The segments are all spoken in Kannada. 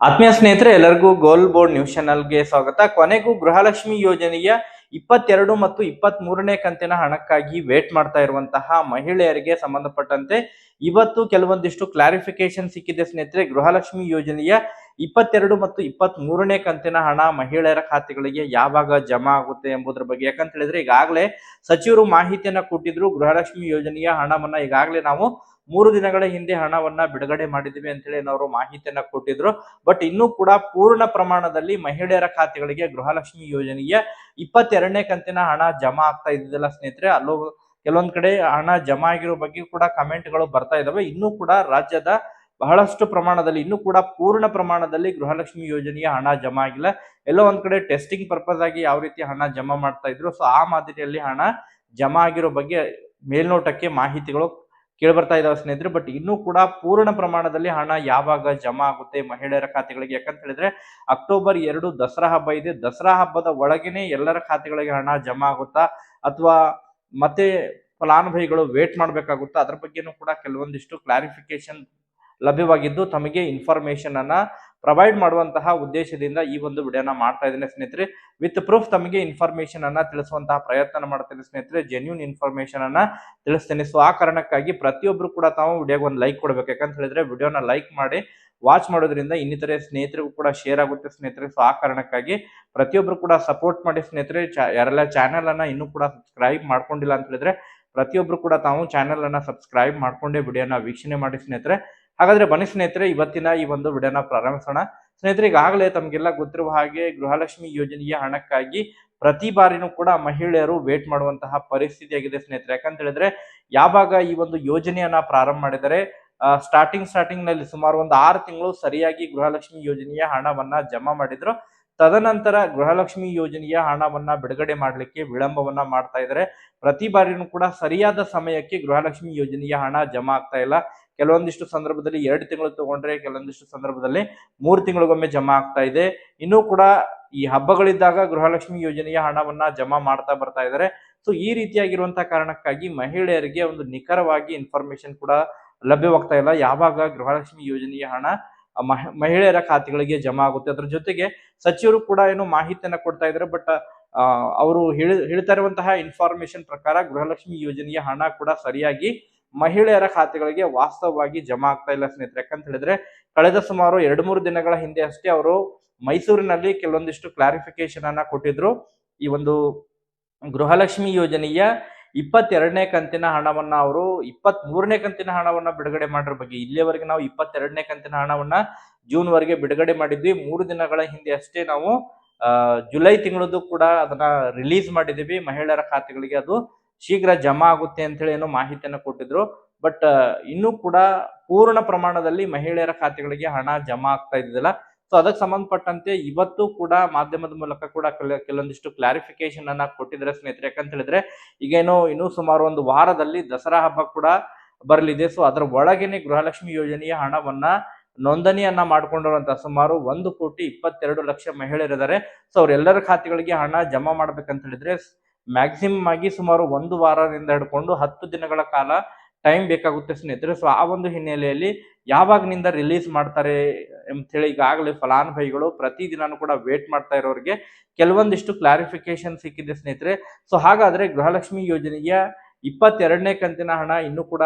ಆತ್ಮೀಯ ಸ್ನೇಹಿತರೆ, ಎಲ್ಲರಿಗೂ ಗೋಲ್ ಬೋರ್ಡ್ ನ್ಯೂಸ್ ಚಾನಲ್ಗೆ ಸ್ವಾಗತ. ಕೊನೆಗೂ ಗೃಹಲಕ್ಷ್ಮಿ ಯೋಜನೆಯ ಇಪ್ಪತ್ತೆರಡು ಮತ್ತು ಇಪ್ಪತ್ತ್ ಮೂರನೇ ಕಂತಿನ ಹಣಕ್ಕಾಗಿ ವೇಟ್ ಮಾಡ್ತಾ ಇರುವಂತಹ ಮಹಿಳೆಯರಿಗೆ ಸಂಬಂಧಪಟ್ಟಂತೆ ಇವತ್ತು ಕೆಲವೊಂದಿಷ್ಟು ಕ್ಲಾರಿಫಿಕೇಶನ್ ಸಿಕ್ಕಿದೆ ಸ್ನೇಹಿತರೆ. ಗೃಹಲಕ್ಷ್ಮಿ ಯೋಜನೆಯ ಇಪ್ಪತ್ತೆರಡು ಮತ್ತು ಇಪ್ಪತ್ತ್ ಮೂರನೇ ಕಂತಿನ ಹಣ ಮಹಿಳೆಯರ ಖಾತೆಗಳಿಗೆ ಯಾವಾಗ ಜಮಾ ಆಗುತ್ತೆ ಎಂಬುದರ ಬಗ್ಗೆ. ಯಾಕಂತ ಹೇಳಿದ್ರೆ ಈಗಾಗಲೇ ಸಚಿವರು ಮಾಹಿತಿಯನ್ನ ಕೊಟ್ಟಿದ್ರು, ಗೃಹಲಕ್ಷ್ಮಿ ಯೋಜನೆಯ ಹಣವನ್ನ ಈಗಾಗಲೇ ನಾವು ಮೂರು ದಿನಗಳ ಹಿಂದೆ ಹಣವನ್ನ ಬಿಡುಗಡೆ ಮಾಡಿದ್ವಿ ಅಂತೇಳಿ ಅವರು ಮಾಹಿತಿಯನ್ನ ಕೊಟ್ಟಿದ್ರು. ಬಟ್ ಇನ್ನೂ ಕೂಡ ಪೂರ್ಣ ಪ್ರಮಾಣದಲ್ಲಿ ಮಹಿಳೆಯರ ಖಾತೆಗಳಿಗೆ ಗೃಹಲಕ್ಷ್ಮಿ ಯೋಜನೆಯ ಇಪ್ಪತ್ತೆರಡನೇ ಕಂತಿನ ಹಣ ಜಮಾ ಆಗ್ತಾ ಇದ್ದಿದ್ದಲ್ಲ ಸ್ನೇಹಿತರೆ. ಅಲ್ಲೂ ಕೆಲವೊಂದ್ ಕಡೆ ಹಣ ಜಮಾ ಆಗಿರೋ ಬಗ್ಗೆ ಕೂಡ ಕಮೆಂಟ್ಗಳು ಬರ್ತಾ ಇದಾವೆ. ಇನ್ನೂ ಕೂಡ ರಾಜ್ಯದ ಬಹಳಷ್ಟು ಪ್ರಮಾಣದಲ್ಲಿ, ಇನ್ನೂ ಕೂಡ ಪೂರ್ಣ ಪ್ರಮಾಣದಲ್ಲಿ ಗೃಹಲಕ್ಷ್ಮಿ ಯೋಜನೆಯ ಹಣ ಜಮಾ ಆಗಿಲ್ಲ. ಎಲ್ಲೋ ಒಂದ್ ಕಡೆ ಟೆಸ್ಟಿಂಗ್ ಪರ್ಪಸ್ ಆಗಿ ಯಾವ ರೀತಿ ಹಣ ಜಮಾ ಮಾಡ್ತಾ ಇದ್ರು. ಸೊ ಆ ಮಾದರಿಯಲ್ಲಿ ಹಣ ಜಮಾ ಆಗಿರೋ ಬಗ್ಗೆ ಮೇಲ್ನೋಟಕ್ಕೆ ಮಾಹಿತಿಗಳು ಕೇಳ್ಬರ್ತಾ ಇದಾವೆ ಸ್ನೇಹಿತರೆ ಬಟ್ ಇನ್ನೂ ಕೂಡ ಪೂರ್ಣ ಪ್ರಮಾಣದಲ್ಲಿ ಹಣ ಯಾವಾಗ ಜಮಾ ಆಗುತ್ತೆ ಮಹಿಳೆಯರ ಖಾತೆಗಳಿಗೆ. ಯಾಕಂತ ಹೇಳಿದ್ರೆ, ಅಕ್ಟೋಬರ್ ಎರಡು ದಸರಾ ಹಬ್ಬ ಇದೆ. ದಸರಾ ಹಬ್ಬದ ಒಳಗೇನೆ ಎಲ್ಲರ ಖಾತೆಗಳಿಗೆ ಹಣ ಜಮಾ ಆಗುತ್ತಾ, ಅಥವಾ ಮತ್ತೆ ಫಲಾನುಭವಿಗಳು ವೇಟ್ ಮಾಡಬೇಕಾಗುತ್ತಾ, ಅದ್ರ ಬಗ್ಗೆನೂ ಕೂಡ ಕೆಲವೊಂದಿಷ್ಟು ಕ್ಲಾರಿಫಿಕೇಶನ್ ಲಭ್ಯವಾಗಿದ್ದು, ತಮಗೆ ಇನ್ಫಾರ್ಮೇಶನ್ ಅನ್ನ ಪ್ರೊವೈಡ್ ಮಾಡುವಂತಹ ಉದ್ದೇಶದಿಂದ ಈ ಒಂದು ವಿಡಿಯೋನ ಮಾಡ್ತಾ ಇದ್ದೇನೆ ಸ್ನೇಹಿತರೆ. ವಿತ್ ಪ್ರೂಫ್ ತಮಗೆ ಇನ್ಫಾರ್ಮೇಶನ್ ಅನ್ನ ತಿಳಿಸುವಂತಹ ಪ್ರಯತ್ನ ಮಾಡ್ತೇನೆ ಸ್ನೇಹಿತರೆ. ಜೆನ್ಯೂನ್ ಇನ್ಫಾರ್ಮೇಶನ್ ಅನ್ನ ತಿಳಿಸ್ತೇನೆ. ಸೊ ಆ ಕಾರಣಕ್ಕಾಗಿ ಪ್ರತಿಯೊಬ್ರು ಕೂಡ ತಾವು ವಿಡಿಯೋಗೆ ಒಂದು ಲೈಕ್ ಕೊಡ್ಬೇಕು. ಯಾಕಂತ ಹೇಳಿದ್ರೆ ವಿಡಿಯೋನ ಲೈಕ್ ಮಾಡಿ ವಾಚ್ ಮಾಡೋದ್ರಿಂದ ಇನ್ನಿತರೆ ಸ್ನೇಹಿತರಿಗೂ ಕೂಡ ಶೇರ್ ಆಗುತ್ತೆ ಸ್ನೇಹಿತರೆ. ಸೊ ಆ ಕಾರಣಕ್ಕಾಗಿ ಪ್ರತಿಯೊಬ್ರು ಕೂಡ ಸಪೋರ್ಟ್ ಮಾಡಿ ಸ್ನೇಹಿತರೆ. ಯಾರೆಲ್ಲ ಚಾನೆಲ್ ಅನ್ನ ಇನ್ನೂ ಕೂಡ ಸಬ್ಸ್ಕ್ರೈಬ್ ಮಾಡ್ಕೊಂಡಿಲ್ಲ ಅಂತ ಹೇಳಿದ್ರೆ ಪ್ರತಿಯೊಬ್ರು ಕೂಡ ತಾವು ಚಾನೆಲ್ ಅನ್ನ ಸಬ್ಸ್ಕ್ರೈಬ್ ಮಾಡ್ಕೊಂಡೇ ವಿಡಿಯೋನ ವೀಕ್ಷಣೆ ಮಾಡಿ ಸ್ನೇಹಿತರೆ. ಹಾಗಾದ್ರೆ ಬನ್ನಿ ಸ್ನೇಹಿತರೆ, ಇವತ್ತಿನ ಈ ಒಂದು ವಿಡಿಯೋನ ಪ್ರಾರಂಭಿಸೋಣ. ಸ್ನೇಹಿತರೆ, ಈಗಾಗಲೇ ತಮಗೆಲ್ಲ ಗೊತ್ತಿರುವ ಹಾಗೆ ಗೃಹಲಕ್ಷ್ಮಿ ಯೋಜನೆಯ ಹಣಕ್ಕಾಗಿ ಪ್ರತಿ ಬಾರಿನೂ ಕೂಡ ಮಹಿಳೆಯರು ವೇಟ್ ಮಾಡುವಂತಹ ಪರಿಸ್ಥಿತಿ ಆಗಿದೆ ಸ್ನೇಹಿತರೆ. ಯಾಕಂತ ಹೇಳಿದ್ರೆ, ಯಾವಾಗ ಈ ಒಂದು ಯೋಜನೆಯನ್ನ ಪ್ರಾರಂಭ ಮಾಡಿದರೆ ಸ್ಟಾರ್ಟಿಂಗ್ ಸ್ಟಾರ್ಟಿಂಗ್ನಲ್ಲಿ ಸುಮಾರು ಒಂದು ಆರು ತಿಂಗಳು ಸರಿಯಾಗಿ ಗೃಹಲಕ್ಷ್ಮಿ ಯೋಜನೆಯ ಹಣವನ್ನ ಜಮಾ ಮಾಡಿದ್ರು. ತದನಂತರ ಗೃಹಲಕ್ಷ್ಮಿ ಯೋಜನೆಯ ಹಣವನ್ನ ಬಿಡುಗಡೆ ಮಾಡಲಿಕ್ಕೆ ವಿಳಂಬವನ್ನ ಮಾಡ್ತಾ ಇದ್ದಾರೆ. ಪ್ರತಿ ಬಾರಿನೂ ಕೂಡ ಸರಿಯಾದ ಸಮಯಕ್ಕೆ ಗೃಹಲಕ್ಷ್ಮಿ ಯೋಜನೆಯ ಹಣ ಜಮಾ ಆಗ್ತಾ ಇಲ್ಲ. ಕೆಲವೊಂದಿಷ್ಟು ಸಂದರ್ಭದಲ್ಲಿ ಎರಡು ತಿಂಗಳು ತಗೊಂಡ್ರೆ, ಕೆಲವೊಂದಿಷ್ಟು ಸಂದರ್ಭದಲ್ಲಿ ಮೂರು ತಿಂಗಳಿಗೊಮ್ಮೆ ಜಮಾ ಆಗ್ತಾ ಇದೆ. ಇನ್ನೂ ಕೂಡ ಈ ಹಬ್ಬಗಳಿದ್ದಾಗ ಗೃಹಲಕ್ಷ್ಮಿ ಯೋಜನೆಯ ಹಣವನ್ನ ಜಮಾ ಮಾಡ್ತಾ ಬರ್ತಾ ಇದ್ದಾರೆ. ಸೊ ಈ ರೀತಿಯಾಗಿರುವಂತಹ ಕಾರಣಕ್ಕಾಗಿ ಮಹಿಳೆಯರಿಗೆ ಒಂದು ನಿಖರವಾಗಿ ಇನ್ಫಾರ್ಮೇಶನ್ ಕೂಡ ಲಭ್ಯವಾಗ್ತಾ ಇಲ್ಲ. ಯಾವಾಗ ಗೃಹಲಕ್ಷ್ಮಿ ಯೋಜನೆಯ ಹಣ ಮಹಿ- ಮಹಿಳೆಯರ ಖಾತೆಗಳಿಗೆ ಜಮಾ ಆಗುತ್ತೆ. ಅದ್ರ ಜೊತೆಗೆ ಸಚಿವರು ಕೂಡ ಏನು ಮಾಹಿತಿಯನ್ನ ಕೊಡ್ತಾ ಇದ್ದಾರೆ. ಬಟ್ ಅವರು ಹೇಳಿ, ಹೇಳ್ತಾ ಇರುವಂತಹ ಇನ್ಫಾರ್ಮೇಶನ್ ಪ್ರಕಾರ ಗೃಹಲಕ್ಷ್ಮಿ ಯೋಜನೆಯ ಹಣ ಕೂಡ ಸರಿಯಾಗಿ ಮಹಿಳೆಯರ ಖಾತೆಗಳಿಗೆ ವಾಸ್ತವವಾಗಿ ಜಮಾ ಆಗ್ತಾ ಇಲ್ಲ ಸ್ನೇಹಿತರೆ. ಯಾಕಂತ ಹೇಳಿದ್ರೆ ಕಳೆದ ಸುಮಾರು ಎರಡು ಮೂರು ದಿನಗಳ ಹಿಂದೆ ಅಷ್ಟೇ ಅವರು ಮೈಸೂರಿನಲ್ಲಿ ಕೆಲವೊಂದಿಷ್ಟು ಕ್ಲಾರಿಫಿಕೇಶನ್ ಅನ್ನ ಕೊಟ್ಟಿದ್ರು. ಈ ಒಂದು ಗೃಹಲಕ್ಷ್ಮಿ ಯೋಜನೆಯ ಇಪ್ಪತ್ತೆರಡನೇ ಕಂತಿನ ಹಣವನ್ನ ಅವರು ಇಪ್ಪತ್ತ್ ಮೂರನೇ ಕಂತಿನ ಹಣವನ್ನ ಬಿಡುಗಡೆ ಮಾಡಿರೋ ಬಗ್ಗೆ ಇಲ್ಲಿಯವರೆಗೆ ನಾವು ಇಪ್ಪತ್ತೆರಡನೇ ಕಂತಿನ ಹಣವನ್ನ ಜೂನ್ ವರೆಗೆ ಬಿಡುಗಡೆ ಮಾಡಿದ್ವಿ. ಮೂರು ದಿನಗಳ ಹಿಂದೆ ಅಷ್ಟೇ ನಾವು ಜುಲೈ ತಿಂಗಳದ್ದು ಕೂಡ ಅದನ್ನ ರಿಲೀಸ್ ಮಾಡಿದೀವಿ ಮಹಿಳೆಯರ ಖಾತೆಗಳಿಗೆ ಅದು ಶೀಘ್ರ ಜಮಾ ಆಗುತ್ತೆ ಅಂತ ಹೇಳಿ ಏನೋ ಮಾಹಿತಿಯನ್ನು ಕೊಟ್ಟಿದ್ರು. ಬಟ್ ಇನ್ನೂ ಕೂಡ ಪೂರ್ಣ ಪ್ರಮಾಣದಲ್ಲಿ ಮಹಿಳೆಯರ ಖಾತೆಗಳಿಗೆ ಹಣ ಜಮಾ ಆಗ್ತಾ ಇದ್ದಿಲ್ಲ ಸೊ ಅದಕ್ಕೆ ಸಂಬಂಧಪಟ್ಟಂತೆ ಇವತ್ತು ಕೂಡ ಮಾಧ್ಯಮದ ಮೂಲಕ ಕೂಡ ಕೆಲ- ಕೆಲವೊಂದಿಷ್ಟು ಕ್ಲಾರಿಫಿಕೇಶನ್ ಅನ್ನ ಕೊಟ್ಟಿದ್ದಾರೆ ಸ್ನೇಹಿತರೆ. ಯಾಕಂತ ಹೇಳಿದ್ರೆ ಈಗೇನೋ ಇನ್ನೂ ಸುಮಾರು ಒಂದು ವಾರದಲ್ಲಿ ದಸರಾ ಹಬ್ಬ ಕೂಡ ಬರಲಿದೆ. ಸೊ ಅದರ ಒಳಗೇನೆ ಗೃಹಲಕ್ಷ್ಮಿ ಯೋಜನೆಯ ಹಣವನ್ನ ನೋಂದಣಿಯನ್ನ ಮಾಡ್ಕೊಂಡಿರುವಂತ ಸುಮಾರು ಒಂದು ಕೋಟಿ ಇಪ್ಪತ್ತೆರಡು ಲಕ್ಷ ಮಹಿಳೆಯರಿದ್ದಾರೆ. ಸೊ ಅವರೆಲ್ಲರ ಖಾತೆಗಳಿಗೆ ಹಣ ಜಮಾ ಮಾಡ್ಬೇಕಂತ ಹೇಳಿದ್ರೆ ಮ್ಯಾಕ್ಸಿಮಮ್ ಆಗಿ ಸುಮಾರು ಒಂದು ವಾರದಿಂದ ಹಿಡ್ಕೊಂಡು ಹತ್ತು ದಿನಗಳ ಕಾಲ ಟೈಮ್ ಬೇಕಾಗುತ್ತೆ ಸ್ನೇಹಿತರೆ. ಸೊ ಆ ಒಂದು ಹಿನ್ನೆಲೆಯಲ್ಲಿ ಯಾವಾಗನಿಂದ ರಿಲೀಸ್ ಮಾಡ್ತಾರೆ ಅಂತೇಳಿ ಈಗಾಗಲೇ ಫಲಾನುಭವಿಗಳು ಪ್ರತಿದಿನಾನು ಕೂಡ ವೇಟ್ ಮಾಡ್ತಾ ಇರೋರಿಗೆ ಕೆಲವೊಂದಿಷ್ಟು ಕ್ಲಾರಿಫಿಕೇಶನ್ ಸಿಕ್ಕಿದೆ ಸ್ನೇಹಿತರೆ. ಸೊ ಹಾಗಾದರೆ ಗೃಹಲಕ್ಷ್ಮಿ ಯೋಜನೆಯ ಇಪ್ಪತ್ತೆರಡನೇ ಕಂತಿನ ಹಣ ಇನ್ನೂ ಕೂಡ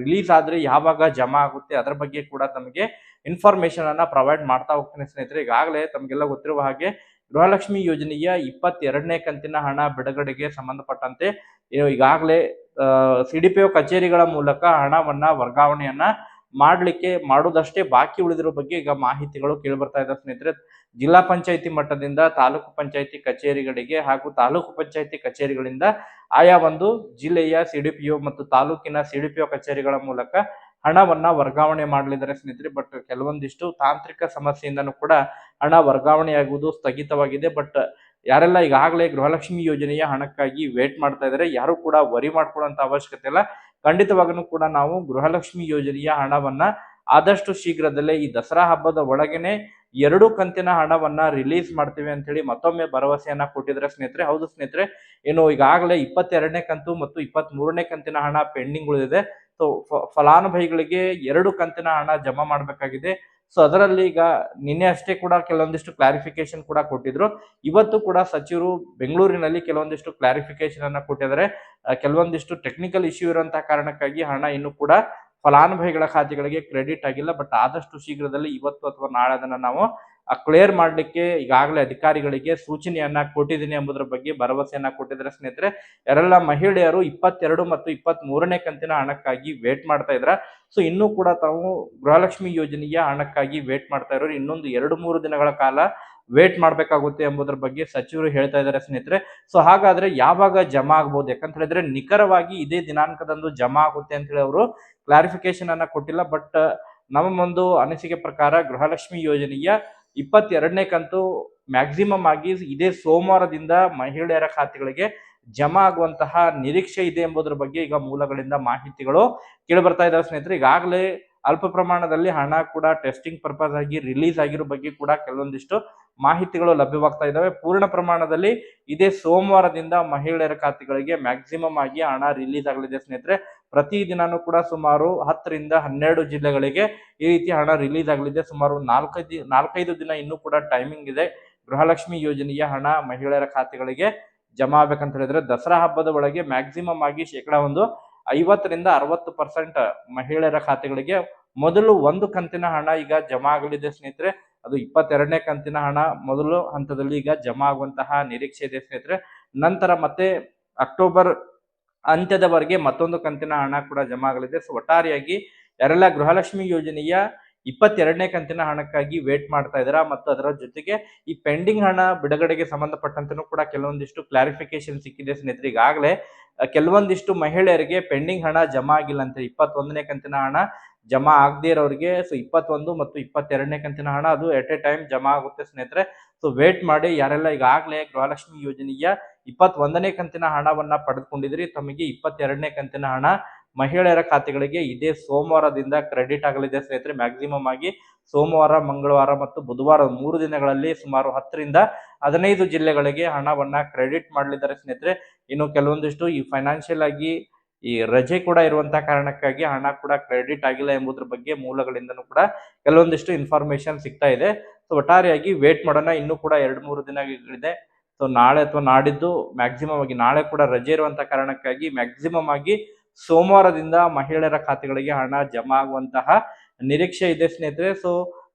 ರಿಲೀಸ್ ಆದರೆ ಯಾವಾಗ ಜಮಾ ಆಗುತ್ತೆ ಅದರ ಬಗ್ಗೆ ಕೂಡ ತಮಗೆ ಇನ್ಫಾರ್ಮೇಶನ್ ಅನ್ನ ಪ್ರೊವೈಡ್ ಮಾಡ್ತಾ ಹೋಗ್ತೀನಿ ಸ್ನೇಹಿತರೆ. ಈಗಾಗಲೇ ತಮಗೆಲ್ಲ ಗೊತ್ತಿರುವ ಹಾಗೆ ಗೃಹಲಕ್ಷ್ಮಿ ಯೋಜನೆಯ ಇಪ್ಪತ್ತೆರಡನೇ ಕಂತಿನ ಹಣ ಬಿಡುಗಡೆಗೆ ಸಂಬಂಧಪಟ್ಟಂತೆ ಈಗಾಗಲೇ ಸಿ ಡಿ ಪಿ ಒ ಕಚೇರಿಗಳ ಮೂಲಕ ಹಣವನ್ನ ವರ್ಗಾವಣೆಯನ್ನ ಮಾಡಲಿಕ್ಕೆ ಮಾಡೋದಷ್ಟೇ ಬಾಕಿ ಉಳಿದಿರೋ ಬಗ್ಗೆ ಈಗ ಮಾಹಿತಿಗಳು ಕೇಳಿಬರ್ತಾ ಇದೆ ಸ್ನೇಹಿತರೆ. ಜಿಲ್ಲಾ ಪಂಚಾಯಿತಿ ಮಟ್ಟದಿಂದ ತಾಲೂಕು ಪಂಚಾಯಿತಿ ಕಚೇರಿಗಳಿಗೆ ಹಾಗೂ ತಾಲೂಕು ಪಂಚಾಯಿತಿ ಕಚೇರಿಗಳಿಂದ ಆಯಾ ಒಂದು ಜಿಲ್ಲೆಯ ಸಿಡಿಪಿಒ ಮತ್ತು ತಾಲೂಕಿನ ಸಿಡಿಪಿಒ ಕಚೇರಿಗಳ ಮೂಲಕ ಹಣವನ್ನ ವರ್ಗಾವಣೆ ಮಾಡಲಿದ್ದಾರೆ ಸ್ನೇಹಿತರೆ ಬಟ್ ಕೆಲವೊಂದಿಷ್ಟು ತಾಂತ್ರಿಕ ಸಮಸ್ಯೆಯಿಂದನೂ ಕೂಡ ಹಣ ವರ್ಗಾವಣೆಯಾಗುವುದು ಸ್ಥಗಿತವಾಗಿದೆ. ಬಟ್ ಯಾರೆಲ್ಲ ಈಗಾಗಲೇ ಗೃಹಲಕ್ಷ್ಮಿ ಯೋಜನೆಯ ಹಣಕ್ಕಾಗಿ ವೇಟ್ ಮಾಡ್ತಾ ಇದ್ದಾರೆ, ಯಾರು ಕೂಡ ವರಿ ಮಾಡ್ಕೊಳ್ಳುವಂತ ಅವಶ್ಯಕತೆ ಇಲ್ಲ. ಖಂಡಿತವಾಗೂ ಕೂಡ ನಾವು ಗೃಹಲಕ್ಷ್ಮಿ ಯೋಜನೆಯ ಹಣವನ್ನ ಆದಷ್ಟು ಶೀಘ್ರದಲ್ಲೇ ಈ ದಸರಾ ಹಬ್ಬದ ಒಳಗೇನೆ ಎರಡು ಕಂತಿನ ಹಣವನ್ನ ರಿಲೀಸ್ ಮಾಡ್ತೀವಿ ಅಂತ ಹೇಳಿ ಮತ್ತೊಮ್ಮೆ ಭರವಸೆಯನ್ನ ಕೊಟ್ಟಿದ್ರೆ ಸ್ನೇಹಿತರೆ. ಹೌದು ಸ್ನೇಹಿತರೆ, ಏನು ಈಗಾಗಲೇ ಇಪ್ಪತ್ತೆರಡನೇ ಕಂತು ಮತ್ತು ಇಪ್ಪತ್ತ್ ಮೂರನೇ ಕಂತಿನ ಹಣ ಪೆಂಡಿಂಗ್ ಉಳಿದಿದೆ. ಸೊ ಫಲಾನುಭವಿಗಳಿಗೆ ಎರಡು ಕಂತಿನ ಹಣ ಜಮಾ ಮಾಡಬೇಕಾಗಿದೆ. ಸೊ ಅದರಲ್ಲಿ ಈಗ ನಿನ್ನೆ ಅಷ್ಟೇ ಕೂಡ ಕೆಲವೊಂದಿಷ್ಟು ಕ್ಲಾರಿಫಿಕೇಶನ್ ಕೂಡ ಕೊಟ್ಟಿದ್ರು. ಇವತ್ತು ಕೂಡ ಸಚಿವರು ಬೆಂಗಳೂರಿನಲ್ಲಿ ಕೆಲವೊಂದಿಷ್ಟು ಕ್ಲಾರಿಫಿಕೇಶನ್ ಅನ್ನ ಕೊಟ್ಟಿದ್ದಾರೆ. ಕೆಲವೊಂದಿಷ್ಟು ಟೆಕ್ನಿಕಲ್ ಇಶ್ಯೂ ಇರುವಂತಹ ಕಾರಣಕ್ಕಾಗಿ ಹಣ ಇನ್ನು ಕೂಡ ಫಲಾನುಭವಿಗಳ ಖಾತೆಗಳಿಗೆ ಕ್ರೆಡಿಟ್ ಆಗಿಲ್ಲ. ಬಟ್ ಆದಷ್ಟು ಶೀಘ್ರದಲ್ಲಿ ಇವತ್ತು ಅಥವಾ ನಾಳೆ ಅದನ್ನ ನಾವು ಕ್ಲಿಯರ್ ಮಾಡ್ಲಿಕ್ಕೆ ಈಗಾಗಲೇ ಅಧಿಕಾರಿಗಳಿಗೆ ಸೂಚನೆಯನ್ನ ಕೊಟ್ಟಿದ್ದೀನಿ ಎಂಬುದರ ಬಗ್ಗೆ ಭರವಸೆಯನ್ನ ಕೊಟ್ಟಿದ್ದಾರೆ ಸ್ನೇಹಿತರೆ. ಯಾರೆಲ್ಲ ಮಹಿಳೆಯರು ಇಪ್ಪತ್ತೆರಡು ಮತ್ತು ಇಪ್ಪತ್ತ್ ಮೂರನೇ ಕಂತಿನ ಹಣಕ್ಕಾಗಿ ವೇಟ್ ಮಾಡ್ತಾ ಇದ್ರ ಸೊ ಇನ್ನೂ ಕೂಡ ತಾವು ಗೃಹಲಕ್ಷ್ಮಿ ಯೋಜನೆಯ ಹಣಕ್ಕಾಗಿ ವೇಟ್ ಮಾಡ್ತಾ ಇರೋರು ಇನ್ನೊಂದು ಎರಡು ಮೂರು ದಿನಗಳ ಕಾಲ ವೇಟ್ ಮಾಡಬೇಕಾಗುತ್ತೆ ಎಂಬುದರ ಬಗ್ಗೆ ಸಚಿವರು ಹೇಳ್ತಾ ಇದ್ದಾರೆ ಸ್ನೇಹಿತರೆ. ಸೊ ಹಾಗಾದ್ರೆ ಯಾವಾಗ ಜಮಾ ಆಗ್ಬೋದು? ಯಾಕಂತ ಹೇಳಿದ್ರೆ ನಿಖರವಾಗಿ ಇದೇ ದಿನಾಂಕದಂದು ಜಮಾ ಆಗುತ್ತೆ ಅಂತ ಹೇಳಿ ಅವರು ಕ್ಲಾರಿಫಿಕೇಶನ್ ಅನ್ನ ಕೊಟ್ಟಿಲ್ಲ ಬಟ್ ನಮ್ಮ ಒಂದು ಅನಿಸಿಕೆ ಪ್ರಕಾರ ಗೃಹಲಕ್ಷ್ಮಿ ಯೋಜನೆಯ ಇಪ್ಪತ್ತೆರಡನೇ ಕಂತು ಮ್ಯಾಕ್ಸಿಮಮ್ ಆಗಿ ಇದೇ ಸೋಮವಾರದಿಂದ ಮಹಿಳೆಯರ ಖಾತೆಗಳಿಗೆ ಜಮಾ ಆಗುವಂತಹ ನಿರೀಕ್ಷೆ ಇದೆ ಎಂಬುದರ ಬಗ್ಗೆ ಈಗ ಮೂಲಗಳಿಂದ ಮಾಹಿತಿಗಳು ಕೇಳಿ ಬರ್ತಾ ಇದ್ದಾವೆ ಸ್ನೇಹಿತರೆ. ಈಗಾಗಲೇ ಅಲ್ಪ ಪ್ರಮಾಣದಲ್ಲಿ ಹಣ ಕೂಡ ಟೆಸ್ಟಿಂಗ್ ಪರ್ಪಸ್ ಆಗಿ ರಿಲೀಸ್ ಆಗಿರೋ ಬಗ್ಗೆ ಕೂಡ ಕೆಲವೊಂದಿಷ್ಟು ಮಾಹಿತಿಗಳು ಲಭ್ಯವಾಗ್ತಾ ಇದ್ದಾವೆ ಪೂರ್ಣ ಪ್ರಮಾಣದಲ್ಲಿ ಇದೇ ಸೋಮವಾರದಿಂದ ಮಹಿಳೆಯರ ಖಾತೆಗಳಿಗೆ ಮ್ಯಾಕ್ಸಿಮಮ್ ಆಗಿ ಹಣ ರಿಲೀಸ್ ಆಗಲಿದೆ ಸ್ನೇಹಿತರೆ. ಪ್ರತಿ ದಿನಾನೂ ಕೂಡ ಸುಮಾರು ಹತ್ತರಿಂದ ಹನ್ನೆರಡು ಜಿಲ್ಲೆಗಳಿಗೆ ಈ ರೀತಿ ಹಣ ರಿಲೀಸ್ ಆಗಲಿದೆ. ಸುಮಾರು ನಾಲ್ಕೈದು ನಾಲ್ಕೈದು ದಿನ ಇನ್ನೂ ಕೂಡ ಟೈಮಿಂಗ್ ಇದೆ. ಗೃಹಲಕ್ಷ್ಮಿ ಯೋಜನೆಯ ಹಣ ಮಹಿಳೆಯರ ಖಾತೆಗಳಿಗೆ ಜಮಾ ಆಗ್ಬೇಕಂತ ಹೇಳಿದ್ರೆ ದಸರಾ ಹಬ್ಬದ ಒಳಗೆ ಮ್ಯಾಕ್ಸಿಮಮ್ ಆಗಿ ಶೇಕಡಾ ಒಂದು ಐವತ್ತರಿಂದ ಅರವತ್ತು ಪರ್ಸೆಂಟ್ ಮಹಿಳೆಯರ ಖಾತೆಗಳಿಗೆ ಮೊದಲು ಒಂದು ಕಂತಿನ ಹಣ ಈಗ ಜಮಾ ಆಗಲಿದೆ ಸ್ನೇಹಿತರೆ. ಅದು ಇಪ್ಪತ್ತೆರಡನೇ ಕಂತಿನ ಹಣ ಮೊದಲು ಹಂತದಲ್ಲಿ ಈಗ ಜಮಾ ಆಗುವಂತಹ ನಿರೀಕ್ಷೆ ಇದೆ ಸ್ನೇಹಿತರೆ. ನಂತರ ಮತ್ತೆ ಅಕ್ಟೋಬರ್ ಅಂತ್ಯದವರೆಗೆ ಮತ್ತೊಂದು ಕಂತಿನ ಹಣ ಕೂಡ ಜಮಾ ಆಗಲಿದೆ ಸೊ ಒಟ್ಟಾರೆಯಾಗಿ ಯಾರೆಲ್ಲ ಗೃಹಲಕ್ಷ್ಮಿ ಯೋಜನೆಯ ಇಪ್ಪತ್ತೆರಡನೇ ಕಂತಿನ ಹಣಕ್ಕಾಗಿ ವೇಟ್ ಮಾಡ್ತಾ ಇದ್ದೀರಾ? ಮತ್ತು ಅದರ ಜೊತೆಗೆ ಈ ಪೆಂಡಿಂಗ್ ಹಣ ಬಿಡುಗಡೆಗೆ ಸಂಬಂಧಪಟ್ಟಂತನೂ ಕೂಡ ಕೆಲವೊಂದಿಷ್ಟು ಕ್ಲಾರಿಫಿಕೇಶನ್ ಸಿಕ್ಕಿದೆ ಸ್ನೇಹಿತರೆ. ಈಗಾಗಲೇ ಕೆಲವೊಂದಿಷ್ಟು ಮಹಿಳೆಯರಿಗೆ ಪೆಂಡಿಂಗ್ ಹಣ ಜಮಾ ಆಗಿಲ್ಲ ಅಂತ ಇಪ್ಪತ್ತೊಂದನೇ ಕಂತಿನ ಹಣ ಜಮಾ ಆಗದೇ ಇರೋರಿಗೆ ಸೊ ಇಪ್ಪತ್ತೊಂದು ಮತ್ತು ಇಪ್ಪತ್ತೆರಡನೇ ಕಂತಿನ ಹಣ, ಅದು ಎಟ್ ಎ ಟೈಮ್ ಜಮಾ ಆಗುತ್ತೆ ಸ್ನೇಹಿತರೆ. ಸೊ ವೇಟ್ ಮಾಡಿ, ಯಾರೆಲ್ಲ ಈಗಾಗಲೇ ಗೃಹಲಕ್ಷ್ಮಿ ಯೋಜನೆಯ ಇಪ್ಪತ್ತೊಂದನೇ ಕಂತಿನ ಹಣವನ್ನ ಪಡೆದುಕೊಂಡಿದ್ರಿ, ತಮಗೆ ಇಪ್ಪತ್ತೆರಡನೇ ಕಂತಿನ ಹಣ ಮಹಿಳೆಯರ ಖಾತೆಗಳಿಗೆ ಇದೇ ಸೋಮವಾರದಿಂದ ಕ್ರೆಡಿಟ್ ಆಗಲಿದೆ ಸ್ನೇಹಿತರೆ ಮ್ಯಾಕ್ಸಿಮಮ್ ಆಗಿ ಸೋಮವಾರ, ಮಂಗಳವಾರ ಮತ್ತು ಬುಧವಾರ ಮೂರು ದಿನಗಳಲ್ಲಿ ಸುಮಾರು ಹತ್ತರಿಂದ ಹದಿನೈದು ಜಿಲ್ಲೆಗಳಿಗೆ ಹಣವನ್ನ ಕ್ರೆಡಿಟ್ ಮಾಡಲಿದ್ದಾರೆ ಸ್ನೇಹಿತರೆ. ಇನ್ನು ಕೆಲವೊಂದಿಷ್ಟು ಈ ಫೈನಾನ್ಷಿಯಲ್ ಆಗಿ ಈ ರಜೆ ಕೂಡ ಇರುವಂತಹ ಕಾರಣಕ್ಕಾಗಿ ಹಣ ಕೂಡ ಕ್ರೆಡಿಟ್ ಆಗಿಲ್ಲ ಎಂಬುದ್ರ ಬಗ್ಗೆ ಮೂಲಗಳಿಂದನೂ ಕೂಡ ಕೆಲವೊಂದಿಷ್ಟು ಇನ್ಫಾರ್ಮೇಶನ್ ಸಿಗ್ತಾ ಇದೆ. ಸೊ ಒಟ್ಟಾರೆಯಾಗಿ ವೇಟ್ ಮಾಡೋಣ. ಇನ್ನೂ ಕೂಡ ಎರಡು ಮೂರು ದಿನಗಳಿದೆ. ಸೊ ನಾಳೆ ಅಥವಾ ನಾಡಿದ್ದು ಮ್ಯಾಕ್ಸಿಮಮ್ ಆಗಿ ನಾಳೆ ಕೂಡ ರಜೆ ಇರುವಂತಹ ಕಾರಣಕ್ಕಾಗಿ ಮ್ಯಾಕ್ಸಿಮಮ್ ಆಗಿ ಸೋಮವಾರದಿಂದ ಮಹಿಳೆಯರ ಖಾತೆಗಳಿಗೆ ಹಣ ಜಮಾ ಆಗುವಂತಹ ನಿರೀಕ್ಷೆ ಇದೆ ಸ್ನೇಹಿತರೆ. ಸೊ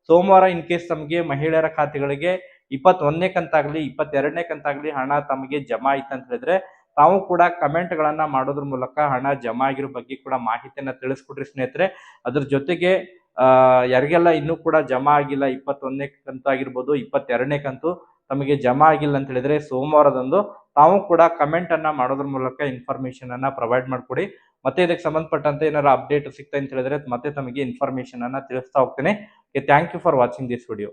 ಸೋಮವಾರ ಇನ್ ಕೇಸ್ ತಮಗೆ ಮಹಿಳೆಯರ ಖಾತೆಗಳಿಗೆ ಇಪ್ಪತ್ತೊಂದನೇ ಕಂತಾಗ್ಲಿ, ಇಪ್ಪತ್ತೆರಡನೇ ಕಂತಾಗ್ಲಿ ಹಣ ತಮಗೆ ಜಮಾ ಆಯ್ತು ಅಂತ ಹೇಳಿದ್ರೆ ತಾವು ಕೂಡ ಕಮೆಂಟ್ ಗಳನ್ನ ಮಾಡೋದ್ರ ಮೂಲಕ ಹಣ ಜಮಾ ಆಗಿರೋ ಬಗ್ಗೆ ಕೂಡ ಮಾಹಿತಿಯನ್ನ ತಿಳಿಸ್ಕೊಡ್ರಿ ಸ್ನೇಹಿತರೆ. ಅದ್ರ ಜೊತೆಗೆ ಯಾರಿಗೆಲ್ಲ ಇನ್ನೂ ಕೂಡ ಜಮಾ ಆಗಿಲ್ಲ, ಇಪ್ಪತ್ತೊಂದನೇ ಕಂತು ಆಗಿರ್ಬೋದು, ಇಪ್ಪತ್ತೆರಡನೇ ಕಂತು ತಮಗೆ ಜಮಾ ಆಗಿಲ್ಲ ಅಂತ ಹೇಳಿದ್ರೆ ಸೋಮವಾರದಂದು ತಾವು ಕೂಡ ಕಮೆಂಟ್ ಅನ್ನ ಮಾಡೋದ್ರ ಮೂಲಕ ಇನ್ಫಾರ್ಮೇಶನ್ ಅನ್ನ ಪ್ರೊವೈಡ್ ಮಾಡ್ಕೊಡಿ. ಮತ್ತೆ ಇದಕ್ಕೆ ಸಂಬಂಧಪಟ್ಟಂತೆ ಏನಾರ ಅಪ್ಡೇಟ್ ಸಿಗ್ತಾ ಅಂತ ಹೇಳಿದ್ರೆ ಮತ್ತೆ ತಮಗೆ ಇನ್ಫಾರ್ಮೇಶನ್ ಅನ್ನ ತಿಳಿಸ್ತಾ ಹೋಗ್ತೇನೆ. Thank you for watching this video